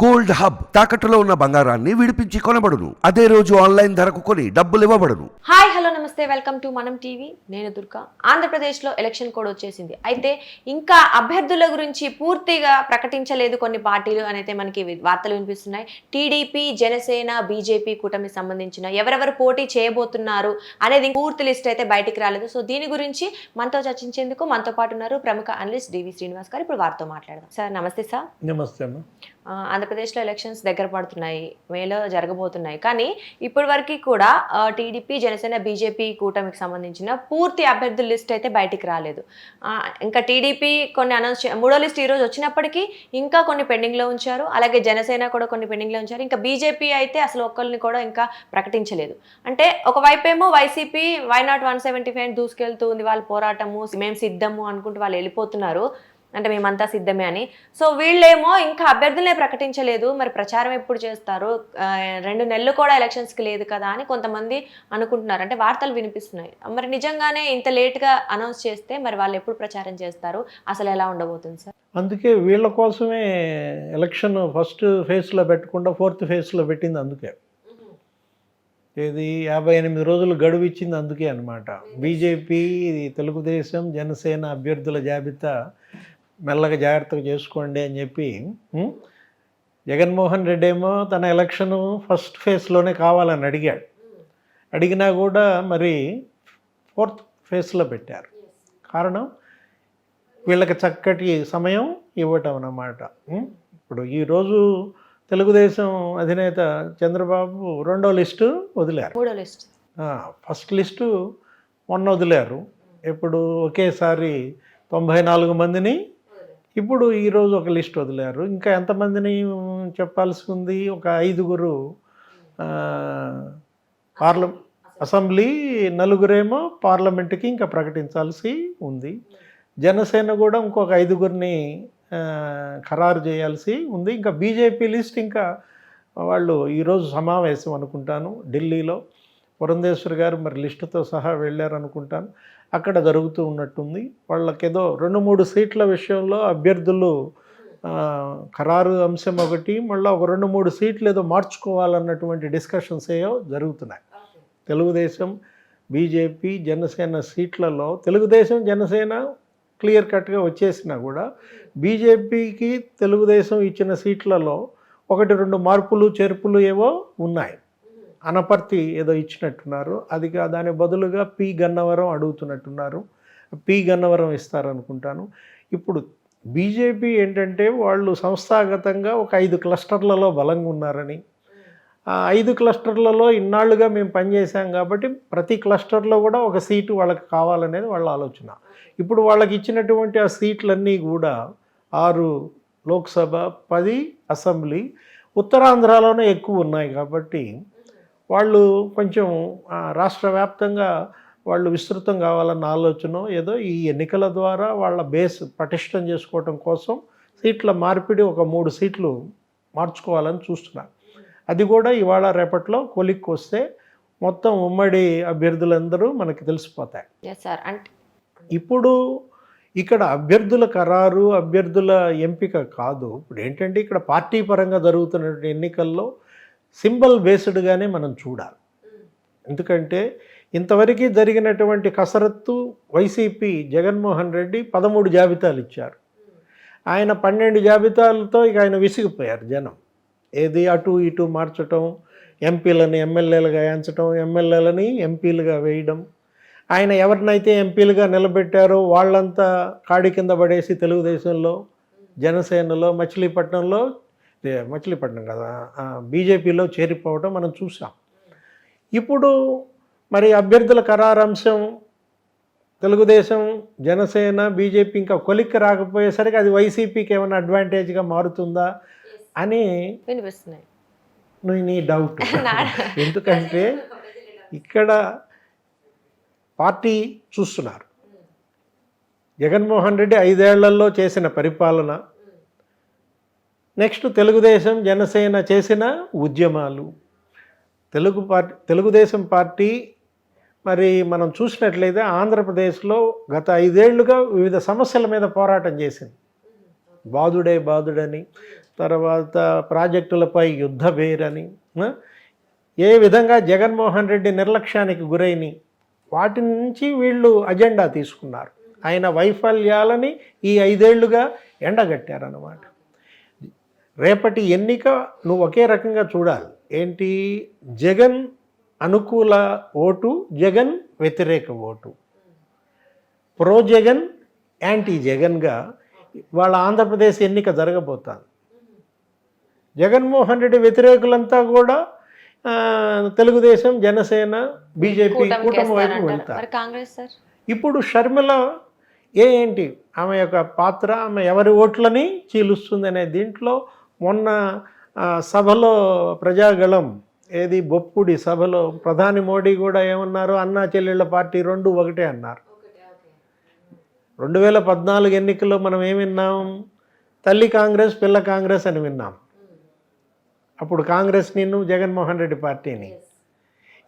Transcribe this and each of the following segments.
Gold hub తాకట్టులో ఉన్న బంగారాన్ని విడిపించి కొనబడును. అదే రోజు ఆన్లైన్ ధరకు కొని డబ్బులు ఇవ్వబడును. హాయ్ హలో నమస్తే. Welcome to Manam TV. నేను దుర్గా. ఆంధ్రప్రదేశ్లో ఎలక్షన్ కోడ్ వచ్చేసింది. అయితే ఇంకా అభ్యర్థుల గురించి పూర్తిగా ప్రకటించలేదు కొన్ని పార్టీలు అనైతే మనకి వార్తలు వినిపిస్తున్నాయి. టీడీపీ జనసేన బీజేపీ కూటమి సంబంధించిన ఎవరెవరు పోటీ చేయబోతున్నారు అనేది పూర్తి లిస్ట్ అయితే బయటికి రాలేదు. సో దీని గురించి మనతో చర్చించేందుకు మనతో పాటు ఉన్నారు ప్రముఖ అనలిస్ట్ డివి శ్రీనివాస్ గారు. ఇప్పుడు వారితో మాట్లాడదాం. సార్ నమస్తే సార్. నమస్తే ఆంధ్రప్రదేశ్లో ఎలక్షన్స్ దగ్గర పడుతున్నాయి మేలో జరగబోతున్నాయి. కానీ ఇప్పటి వరకు కూడా టీడీపీ జనసేన బీజేపీ కూటమికి సంబంధించిన పూర్తి అభ్యర్థుల లిస్ట్ అయితే బయటికి రాలేదు. ఇంకా టీడీపీ కొన్ని అనౌన్స్ మూడో లిస్ట్ ఈరోజు వచ్చినప్పటికీ ఇంకా కొన్ని పెండింగ్లో ఉంచారు. అలాగే జనసేన కూడా కొన్ని పెండింగ్లో ఉంచారు. ఇంకా బీజేపీ అయితే అసలు ఒక్కరిని కూడా ఇంకా ప్రకటించలేదు. అంటే ఒకవైపు ఏమో YCP why not one seventy five దూసుకెళ్తుంది వాళ్ళ పోరాటము మేము సిద్ధము అనుకుంటూ వాళ్ళు వెళ్ళిపోతున్నారు. అంటే మేమంతా సిద్ధమే అని. సో వీళ్ళేమో ఇంకా అభ్యర్థులనే ప్రకటించలేదు. మరి ప్రచారం ఎప్పుడు చేస్తారు? రెండు నెలలు కూడా ఎలక్షన్స్కి లేదు కదా అని కొంతమంది అనుకుంటున్నారు. అంటే వార్తలు వినిపిస్తున్నాయి. మరి నిజంగానే ఇంత లేట్గా అనౌన్స్ చేస్తే మరి వాళ్ళు ఎప్పుడు ప్రచారం చేస్తారు? అసలు ఎలా ఉండబోతుంది సార్? అందుకే వీళ్ళ కోసమే ఎలక్షన్ ఫస్ట్ ఫేజ్లో పెట్టకుండా ఫోర్త్ ఫేజ్లో పెట్టింది అందుకే. ఇది యాభై ఎనిమిది రోజులు గడువు ఇచ్చింది అందుకే అనమాట బీజేపీ తెలుగుదేశం జనసేన అభ్యర్థుల జాబితా మెల్లగా జాగ్రత్తగా చేసుకోండి అని చెప్పి? జగన్మోహన్ రెడ్డి ఏమో తన ఎలక్షన్ ఫస్ట్ ఫేజ్లోనే కావాలని అడిగాడు అడిగినా కూడా మరి ఫోర్త్ ఫేజ్లో పెట్టారు కారణం వీళ్ళకి చక్కటి సమయం ఇవ్వటం అన్నమాట? ఇప్పుడు ఈరోజు తెలుగుదేశం అధినేత చంద్రబాబు రెండో లిస్టు వదిలారు ఫస్ట్ లిస్టు మొన్న వదిలారు ఇప్పుడు ఒకేసారి తొంభై నాలుగు మందిని ఇప్పుడు ఈరోజు ఒక లిస్ట్ వదిలారు. ఇంకా ఎంతమందిని చెప్పాల్సి ఉంది ఒక ఐదుగురు ఆ, పార్ల అసెంబ్లీ నలుగురేమో పార్లమెంట్కి ఇంకా ప్రకటించాల్సి ఉంది. జనసేన కూడా ఇంకొక ఐదుగురిని ఖరారు చేయాల్సి ఉంది. ఇంకా బీజేపీ లిస్ట్ ఇంకా వాళ్ళు ఈరోజు సమావేశం అనుకుంటాను ఢిల్లీలో. పురంధేశ్వర్ గారు మరి లిస్టుతో సహా వెళ్ళారు అనుకుంటాను అక్కడ జరుగుతూ ఉన్నట్టుంది. వాళ్ళకేదో రెండు మూడు సీట్ల విషయంలో అభ్యర్థులు ఖరారు అంశం ఒకటి మళ్ళీ ఒక రెండు మూడు సీట్లు ఏదో మార్చుకోవాలన్నటువంటి డిస్కషన్స్ ఏవో జరుగుతున్నాయి. తెలుగుదేశం బీజేపీ జనసేన సీట్లలో తెలుగుదేశం జనసేన క్లియర్ కట్గా వచ్చేసినా కూడా బీజేపీకి తెలుగుదేశం ఇచ్చిన సీట్లలో ఒకటి రెండు మార్పులు చేర్పులు ఏవో ఉన్నాయి. అనపర్తి ఏదో ఇచ్చినట్టున్నారు. అది దాని బదులుగా పి గన్నవరం అడుగుతున్నట్టున్నారు. పి గన్నవరం ఇస్తారనుకుంటాను. ఇప్పుడు బీజేపీ ఏంటంటే వాళ్ళు సంస్థాగతంగా ఒక ఐదు క్లస్టర్లలో బలంగా ఉన్నారని. ఆ ఐదు క్లస్టర్లలో ఇన్నాళ్ళుగా మేము పనిచేసాం కాబట్టి ప్రతి క్లస్టర్లో కూడా ఒక సీటు వాళ్ళకి కావాలనేది వాళ్ళ ఆలోచన. ఇప్పుడు వాళ్ళకి ఇచ్చినటువంటి ఆ సీట్లన్నీ కూడా ఆరు లోక్సభ పది అసెంబ్లీ ఉత్తరాంధ్రలోనే ఎక్కువ ఉన్నాయి కాబట్టి వాళ్ళు కొంచెం రాష్ట్ర వ్యాప్తంగా వాళ్ళు విస్తృతం కావాలన్న ఆలోచన ఏదో ఈ ఎన్నికల ద్వారా వాళ్ళ బేస్ పటిష్టం చేసుకోవటం కోసం సీట్ల మార్పిడి ఒక మూడు సీట్లు మార్చుకోవాలని చూస్తున్నారు. అది కూడా ఇవాళ రేపట్లో కొలిక్కి వస్తే మొత్తం ఉమ్మడి అభ్యర్థులందరూ మనకి తెలిసిపోతాయి. సార్ అంటే ఇప్పుడు ఇక్కడ అభ్యర్థుల ఖరారు అభ్యర్థుల ఎంపిక కాదు. ఇప్పుడు ఏంటంటే ఇక్కడ పార్టీ పరంగా జరుగుతున్న ఎన్నికల్లో సింబల్ బేస్డ్గానే మనం చూడాలి. ఎందుకంటే ఇంతవరకు జరిగినటువంటి కసరత్తు వైసీపీ జగన్మోహన్ రెడ్డి పదమూడు జాబితాలు ఇచ్చారు. ఆయన పన్నెండు జాబితాలతో ఇక ఆయన విసిగిపోయారు జనం. ఏది అటు ఇటు మార్చటం ఎంపీలని ఎమ్మెల్యేలుగా ఎంచడం ఎమ్మెల్యేలని ఎంపీలుగా వేయడం. ఆయన ఎవరినైతే ఎంపీలుగా నిలబెట్టారో వాళ్ళంతా కాడి కింద పడేసి తెలుగుదేశంలో జనసేనలో మచిలీపట్నంలో మచిలీపట్నం కదా బీజేపీలో చేరిపోవడం మనం చూసాం. ఇప్పుడు మరి అభ్యర్థుల ఖరారంశం తెలుగుదేశం జనసేన బీజేపీ ఇంకా కొలిక్కి రాకపోయేసరికి అది వైసీపీకి ఏమైనా అడ్వాంటేజ్గా మారుతుందా అని వినిపిస్తున్నాయి. నీ- నీ డౌట్. ఎందుకంటే ఇక్కడ పార్టీ చూస్తున్నారు. జగన్మోహన్ రెడ్డి ఐదేళ్ళలో చేసిన పరిపాలన నెక్స్ట్ తెలుగుదేశం జనసేన చేసిన ఉద్యమాలు. తెలుగు పార్టీ తెలుగుదేశం పార్టీ మరి మనం చూసినట్లయితే ఆంధ్రప్రదేశ్లో గత ఐదేళ్ళుగా వివిధ సమస్యల మీద పోరాటం చేసింది. బాదుడే బాదుడని తర్వాత ప్రాజెక్టులపై యుద్ధ వేరని ఏ విధంగా జగన్మోహన్ రెడ్డి నిర్లక్ష్యానికి గురైని వాటి నుంచి వీళ్ళు అజెండా తీసుకున్నారు. ఆయన వైఫల్యాలని ఈ ఐదేళ్ళుగా ఎండగట్టారన్నమాట. రేపటి ఎన్నిక నువ్వు ఒకే రకంగా చూడాలి. ఏంటి? జగన్ అనుకూల ఓటు జగన్ వ్యతిరేక ఓటు. ప్రో జగన్ యాంటీ జగన్గా వాళ్ళ ఆంధ్రప్రదేశ్ ఎన్నిక జరగబోతుంది. జగన్మోహన్ రెడ్డి వ్యతిరేకులంతా కూడా తెలుగుదేశం జనసేన బీజేపీ కూటమి వైపు. వెళ్తారు. ఇప్పుడు షర్మిల ఏ ఏంటి? ఆమె యొక్క పాత్ర ఆమె ఎవరి ఓట్లని చీలుస్తుంది అనే దీంట్లో మొన్న సభలో ప్రజాగళం ఏది బొప్పుడి సభలో ప్రధాని మోడీ కూడా ఏమన్నారు? అన్నా చెల్లెళ్ళ పార్టీ రెండు ఒకటే అన్నారు. రెండు వేల పద్నాలుగు ఎన్నికల్లో మనం ఏం విన్నాం? తల్లి కాంగ్రెస్ పిల్ల కాంగ్రెస్ అని విన్నాం. అప్పుడు కాంగ్రెస్ నిన్ను జగన్మోహన్ రెడ్డి పార్టీని.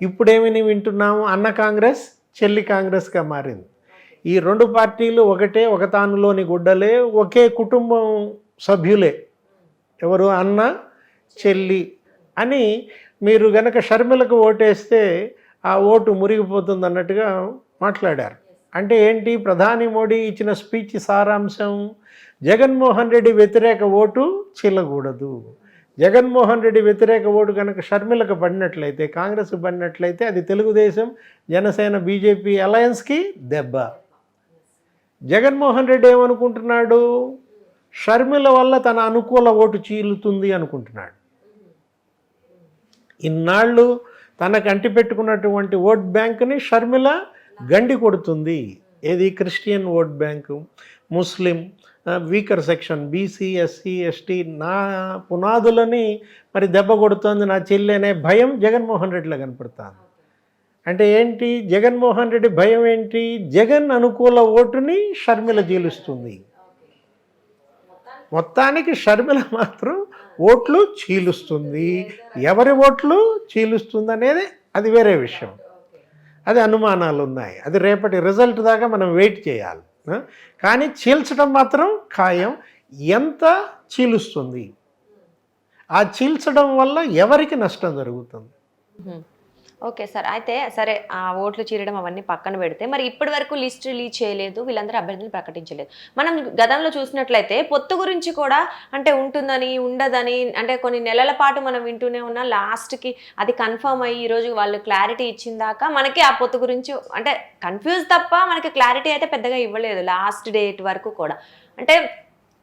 ఇప్పుడేమని వింటున్నాము? అన్న కాంగ్రెస్ చెల్లి కాంగ్రెస్గా మారింది. ఈ రెండు పార్టీలు ఒకటే ఒక తానులోని గుడ్డలే ఒకే కుటుంబం సభ్యులే. ఎవరు? అన్న చెల్లి అని మీరు గనక షర్మిలకు ఓటేస్తే ఆ ఓటు మురిగిపోతుంది అన్నట్టుగా మాట్లాడారు. అంటే ఏంటి? ప్రధాని మోడీ ఇచ్చిన స్పీచ్ సారాంశం జగన్మోహన్ రెడ్డి వ్యతిరేక ఓటు చెల్లకూడదు. జగన్మోహన్ రెడ్డి వ్యతిరేక ఓటు కనుక షర్మిలకు పడినట్లయితే కాంగ్రెస్కి పడినట్లయితే అది తెలుగుదేశం జనసేన బీజేపీ అలయన్స్కి దెబ్బ. జగన్మోహన్ రెడ్డి ఏమనుకుంటున్నాడు? షర్మిల వల్ల తన అనుకూల ఓటు చీలుతుంది అనుకుంటున్నాడు. ఇన్నాళ్ళు తనకు అంటిపెట్టుకున్నటువంటి ఓట్ బ్యాంక్ని షర్మిల గండి కొడుతుంది. ఏది? Christian vote bank Muslim weaker section BC SC ST నా పునాదులని మరి దెబ్బ కొడుతోంది నా చెల్లి అనే భయం జగన్మోహన్ రెడ్డిలో కనపడుతుంది. అంటే ఏంటి? జగన్మోహన్ రెడ్డి భయం ఏంటి? జగన్ అనుకూల ఓటుని షర్మిల జీలుస్తుంది మొత్తానికి షర్మిల మాత్రం ఓట్లు చీలుస్తుంది. ఎవరి ఓట్లు చీలుస్తుంది అనేది అది వేరే విషయం. అది అనుమానాలు ఉన్నాయి అది రేపటి రిజల్ట్ దాకా మనం వెయిట్ చేయాలి? కానీ చీల్చడం మాత్రం ఖాయం. ఎంత చీలుస్తుంది? ఆ చీల్చడం వల్ల ఎవరికి నష్టం జరుగుతుంది. Okay sir. అయితే సరే ఆ ఓట్లు చీరడం అవన్నీ పక్కన పెడితే మరి ఇప్పటి వరకు లిస్ట్ రిలీజ్ చేయలేదు వీళ్ళందరూ అభ్యర్థులు ప్రకటించలేదు. మనం గతంలో చూసినట్లయితే పొత్తు గురించి కూడా అంటే ఉంటుందని ఉండదని అంటే కొన్ని నెలల పాటు మనం వింటూనే ఉన్నా. లాస్ట్కి అది కన్ఫర్మ్ అయ్యి ఈరోజు వాళ్ళు క్లారిటీ ఇచ్చిందాక మనకి ఆ పొత్తు గురించి అంటే కన్ఫ్యూజ్ తప్ప మనకి క్లారిటీ అయితే పెద్దగా ఇవ్వలేదు లాస్ట్ డేట్ వరకు కూడా. అంటే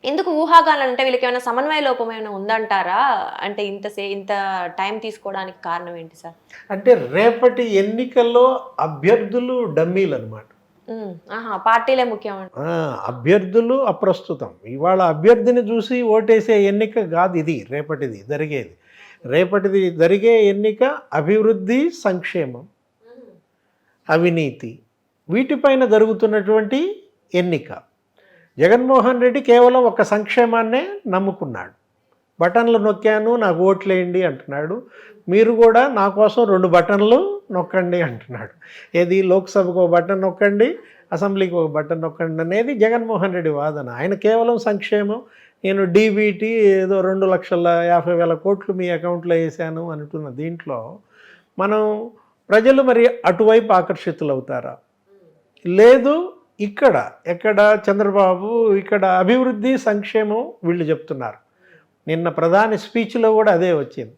ఎందుకు ఊహాగానాలు అంటే వీళ్ళకి ఏమైనా సమన్వయ లోపం ఏమైనా ఉందంటారా? అంటే ఇంత సే ఇంత టైం తీసుకోవడానికి కారణం ఏంటి సార్? అంటే రేపటి ఎన్నికల్లో అభ్యర్థులు డమ్మీలు అనమాట పార్టీలే ముఖ్యం. అభ్యర్థులు అప్రస్తుతం. ఇవాళ అభ్యర్థిని చూసి ఓటేసే ఎన్నిక కాదు ఇది రేపటిది జరిగేది. రేపటిది జరిగే ఎన్నిక అభివృద్ధి సంక్షేమం అవినీతి వీటిపైన జరుగుతున్నటువంటి ఎన్నిక. జగన్మోహన్ రెడ్డి కేవలం ఒక సంక్షేమాన్నే నమ్ముకున్నాడు. బటన్లు నొక్కాను నాకు ఓట్లేయండి అంటున్నాడు. మీరు కూడా నా కోసం రెండు బటన్లు నొక్కండి అంటున్నాడు. ఏది లోక్సభకు ఒక బటన్ నొక్కండి అసెంబ్లీకి ఒక బటన్ నొక్కండి అనేది జగన్మోహన్ రెడ్డి వాదన. ఆయన కేవలం సంక్షేమం. నేను డీబీటీ ఏదో రెండు లక్షల యాభై వేల కోట్లు మీ అకౌంట్లో వేసాను అంటున్న దీంట్లో మనం ప్రజలు మరి అటువైపు ఆకర్షితులు అవుతారా లేదు ఇక్కడ ఎక్కడ చంద్రబాబు ఇక్కడ అభివృద్ధి సంక్షేమం వీళ్ళు చెప్తున్నారు. నిన్న ప్రధాని స్పీచ్లో కూడా అదే వచ్చింది.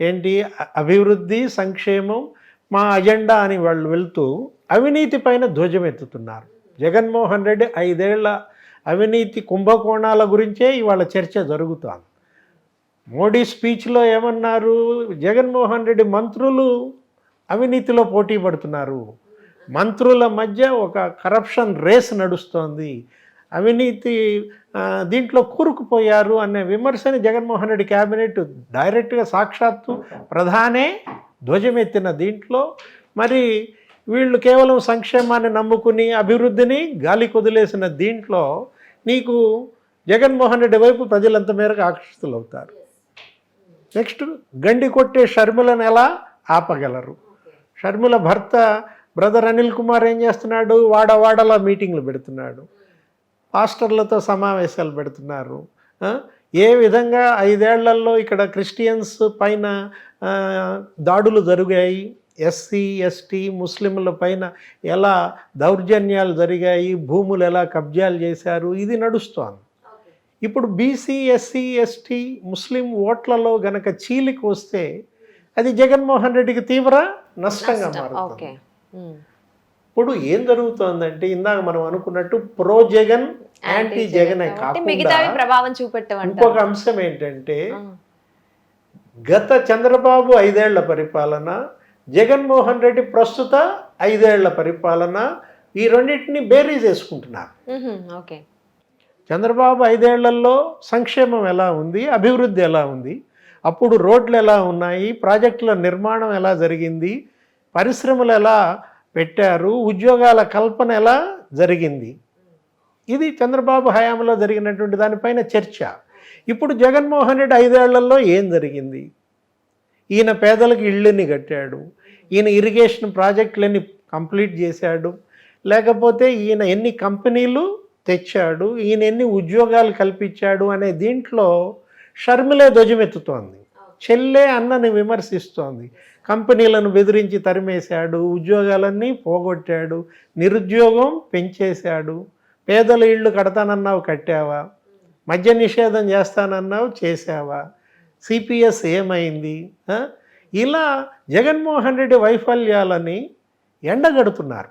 ఏంటి? అభివృద్ధి సంక్షేమం మా అజెండా అని వాళ్ళు వెళ్తూ అవినీతి పైన ధ్వజం ఎత్తుతున్నారు జగన్మోహన్ రెడ్డి ఐదేళ్ళ అవినీతి కుంభకోణాల గురించే ఇవాళ చర్చ జరుగుతోంది. మోడీ స్పీచ్లో ఏమన్నారు? జగన్మోహన్ రెడ్డి మంత్రులు అవినీతిలో పోటీ పడుతున్నారు. మంత్రుల మధ్య ఒక కరప్షన్ రేస్ నడుస్తోంది. అవినీతి దీంట్లో కూరుకుపోయారు అనే విమర్శని జగన్మోహన్ రెడ్డి క్యాబినెట్ డైరెక్ట్గా సాక్షాత్తు ప్రధానే ధ్వజమెత్తిన దీంట్లో. మరి వీళ్ళు కేవలం సంక్షేమాన్ని నమ్ముకుని అభివృద్ధిని గాలి కొదిలేసిన దీంట్లో నీకు జగన్మోహన్ రెడ్డి వైపు ప్రజలంత మేరకు ఆకర్షితులు అవుతారు నెక్స్ట్ గండి కొట్టే షర్మిలను ఎలా ఆపగలరు? షర్మిల భర్త బ్రదర్ అనిల్ కుమార్ ఏం చేస్తున్నాడు? వాడవాడలా మీటింగ్లు పెడుతున్నాడు. పాస్టర్లతో సమావేశాలు పెడుతున్నారు? ఏ విధంగా ఐదేళ్ళలో ఇక్కడ క్రిస్టియన్స్ పైన దాడులు జరిగాయి? ఎస్సీ ఎస్టీ ముస్లింల పైన ఎలా దౌర్జన్యాలు జరిగాయి? భూములు ఎలా కబ్జాలు చేశారు? ఇది నడుస్తోంది. ఇప్పుడు బీసీ ఎస్సీ ఎస్టీ ముస్లిం ఓట్లలో గనక చీలికి వస్తే అది జగన్మోహన్ రెడ్డికి తీవ్ర నష్టంగా మారుతుంది. ఇప్పుడు ఏం జరుగుతోందంటే ఇందాక మనం అనుకున్నట్టు ప్రో జగన్ యాంటీ జగన్ ప్రభావం ఇంకొక అంశం ఏంటంటే గత చంద్రబాబు ఐదేళ్ళ పరిపాలన జగన్మోహన్ రెడ్డి ప్రస్తుత ఐదేళ్ళ పరిపాలన ఈ రెండింటిని బేరీజ్ వేసుకుంటున్నారు ఓకే చంద్రబాబు ఐదేళ్ళలో సంక్షేమం ఎలా ఉంది అభివృద్ధి ఎలా ఉంది అప్పుడు రోడ్లు ఎలా ఉన్నాయి ప్రాజెక్టుల నిర్మాణం ఎలా జరిగింది పరిశ్రమలు ఎలా పెట్టారు ఉద్యోగాల కల్పన ఎలా జరిగింది? ఇది చంద్రబాబు హయాంలో జరిగినటువంటి దానిపైన చర్చ. ఇప్పుడు జగన్మోహన్ రెడ్డి ఐదేళ్ళలో ఏం జరిగింది? ఈయన పేదలకు ఇళ్ళని కట్టాడు ఈయన ఇరిగేషన్ ప్రాజెక్టులన్నీ కంప్లీట్ చేశాడు లేకపోతే ఈయన ఎన్ని కంపెనీలు తెచ్చాడు ఈయన ఎన్ని ఉద్యోగాలు కల్పించాడు అనే దీంట్లో షర్మిలే ధ్వజమెత్తుతోంది. చెల్లే అన్నని విమర్శిస్తోంది. కంపెనీలను బెదిరించి తరిమేశాడు. ఉద్యోగాలన్నీ పోగొట్టాడు. నిరుద్యోగం పెంచేశాడు. పేదల ఇళ్ళు కడతానన్నావు కట్టావా? మద్య నిషేధం చేస్తానన్నావు చేశావా? సిపిఎస్ ఏమైంది? ఇలా జగన్మోహన్ రెడ్డి వైఫల్యాలని ఎండగడుతున్నారు.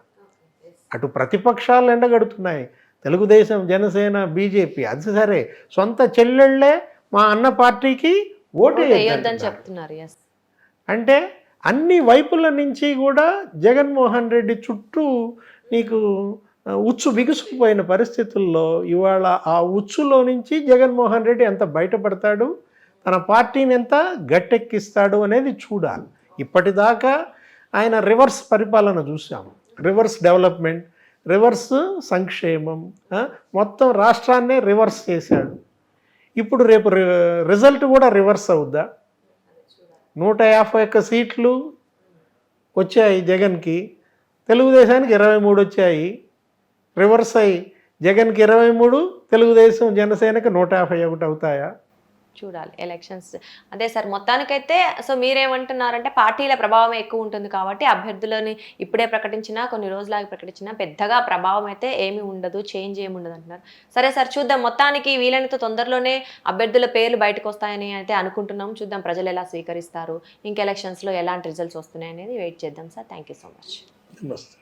అటు ప్రతిపక్షాలు ఎండగడుతున్నాయి. తెలుగుదేశం జనసేన బీజేపీ అది సరే. సొంత చెల్లెళ్ళే మా అన్న పార్టీకి ఓటు వేయొద్దని. చెప్తున్నారు అంటే అన్ని వైపుల నుంచి కూడా జగన్మోహన్ రెడ్డి చుట్టూ నీకు ఉచ్చు బిగుసుకుపోయిన పరిస్థితుల్లో ఇవాళ ఆ ఉచ్చులో నుంచి జగన్మోహన్ రెడ్డి ఎంత బయటపడతాడు? తన పార్టీని ఎంత గట్టెక్కిస్తాడు అనేది చూడాలి. ఇప్పటిదాకా ఆయన రివర్స్ పరిపాలన చూసాం రివర్స్ డెవలప్మెంట్ రివర్స్ సంక్షేమం మొత్తం రాష్ట్రాన్నే రివర్స్ చేశాడు. ఇప్పుడు రేపు రి- రిజల్ట్ కూడా రివర్స్ అవుద్దా? నూట యాభై ఒక్క సీట్లు వచ్చాయి జగన్కి. తెలుగుదేశానికి ఇరవై మూడు వచ్చాయి. రివర్స్ అయ్యి జగన్కి ఇరవై మూడు తెలుగుదేశం జనసేనకి నూట యాభై ఒకటి అవుతాయా? చూడాలి ఎలక్షన్స్ అదే సార్ మొత్తానికైతే సో మీరేమంటున్నారంటే పార్టీల ప్రభావం ఎక్కువ ఉంటుంది కాబట్టి అభ్యర్థులని ఇప్పుడే ప్రకటించినా కొన్ని రోజులాగా ప్రకటించినా పెద్దగా ప్రభావం అయితే ఏమి ఉండదు చేంజ్ ఏమి ఉండదు అంటున్నారు. సరే సార్ చూద్దాం. మొత్తానికి వీలైనంత తొందరలోనే అభ్యర్థుల పేర్లు బయటకు వస్తాయని అయితే అనుకుంటున్నాం. చూద్దాం ప్రజలు ఎలా స్వీకరిస్తారు ఇంక ఎలక్షన్స్లో ఎలాంటి రిజల్ట్స్ వస్తున్నాయి అనేది వెయిట్ చేద్దాం sir. Thank you so much నమస్తే